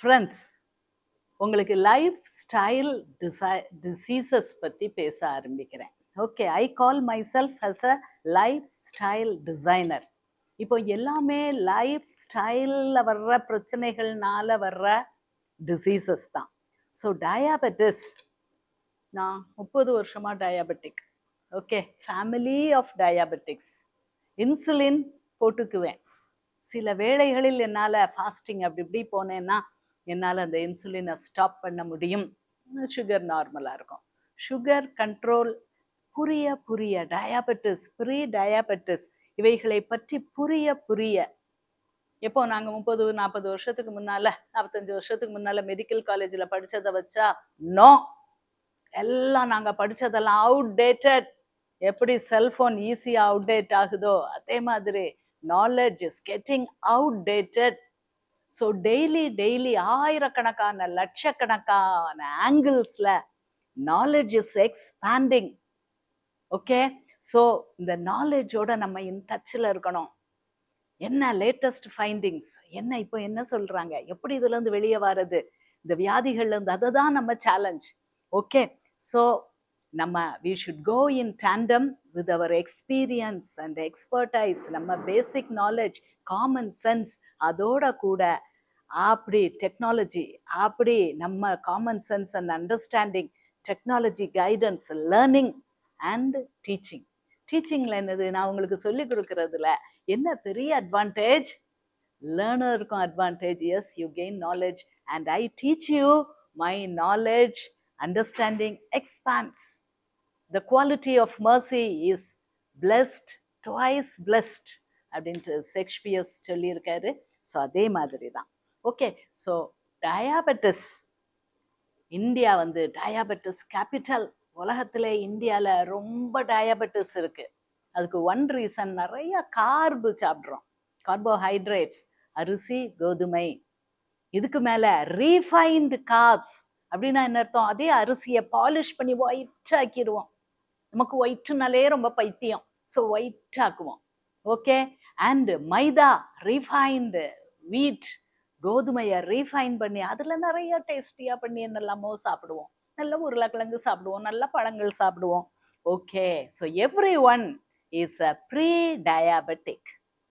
Friends உங்களுக்கு life style டிசை diseases பற்றி பேச ஆரம்பிக்கிறேன். Okay I call myself as a lifestyle designer இப்போ எல்லாமே லைஃப் ஸ்டைலில் வர்ற பிரச்சனைகள்னால வர்ற டிசீசஸ் தான். ஸோ டயாபெட்டிஸ் நான் முப்பது வருஷமாக diabetic okay family of diabetics insulin போட்டுக்குவேன். சில வேளைகளில் என்னால் ஃபாஸ்டிங் அப்படி இப்படி போனேன்னா என்னால் அந்த இன்சுலினை ஸ்டாப் பண்ண முடியும். சுகர் நார்மலாக இருக்கும். சுகர் கண்ட்ரோல் புரிய புரிய டயாபெட்டிஸ் ப்ரீ டயாபெட்டிஸ் இவைகளை பற்றி புரிய புரிய. எப்போ நாங்கள் முப்பது நாற்பது வருஷத்துக்கு முன்னால் நாற்பத்தஞ்சு வருஷத்துக்கு முன்னால் மெடிக்கல் காலேஜில் படித்ததை வச்சா? நோ எல்லாம் நாங்கள் படித்ததெல்லாம் அவுடேட்டட் எப்படி செல்ஃபோன் ஈஸியாக அவுடேட் ஆகுதோ அதே மாதிரி knowledge is getting outdated so daily daily ஆயிரக்கணக்கான லட்சக்கணக்கான ஆங்கிள்ஸில் knowledge is expanding okay so இந்த நாலேஜோட நம்ம இன் டச்சில் இருக்கணும். என்ன லேட்டஸ்ட் ஃபைண்டிங்ஸ் என்ன இப்போ என்ன சொல்கிறாங்க எப்படி இதுலேருந்து வெளியே வர்றது? இந்த வியாதிகள்லேருந்து அதை தான் நம்ம சேலஞ்ச் ஓகே ஸோ நம்ம we should go in tandem with our experience and expertise நம்ம பேசிக் நாலேஜ் காமன் சென்ஸ் அதோட கூட அப்படி டெக்னாலஜி அப்படி நம்ம common sense and understanding technology guidance learning and teaching டீச்சிங்கில் என்னது? நான் உங்களுக்கு சொல்லிக் கொடுக்கறதுல என்ன பெரிய advantage லேர்னருக்கும் advantage yes you gain knowledge and I teach you my knowledge understanding expands the quality of mercy is blessed twice blessed அப்படின்ட்டு Shakespeare's சொல்லியிருக்காரு. So அதே மாதிரி தான் ஓகே ஸோ டயாபெட்டிஸ் இந்தியா வந்து டயாபெட்டிஸ் கேபிட்டல் உலகத்தில் இந்தியாவில் ரொம்ப டயாபெட்டிஸ் இருக்குது அதுக்கு ஒன் ரீசன் நிறைய கார்பு சாப்பிட்றோம். கார்போஹைட்ரேட்ஸ் அரிசி கோதுமை. இதுக்கு மேலே ரீஃபைன்டு கார்ப்ஸ் அப்படின்னா என்ன அர்த்தம்? அதே அரிசியை பாலிஷ் பண்ணி ஒயிட் ஆக்கிடுவோம். நமக்கு ஒயிட்டுனாலே ரொம்ப பைத்தியம். ஸோ ஒயிட் ஆக்குவோம் okay and maida refined wheat கோதுமையை ரீஃபைன் பண்ணி அதில் நிறைய டேஸ்டியாக பண்ணி என்னெல்லாமோ சாப்பிடுவோம். நல்ல உருளைக்கிழங்கு சாப்பிடுவோம் நல்ல பழங்கள் சாப்பிடுவோம். Okay so everyone is a prediabetic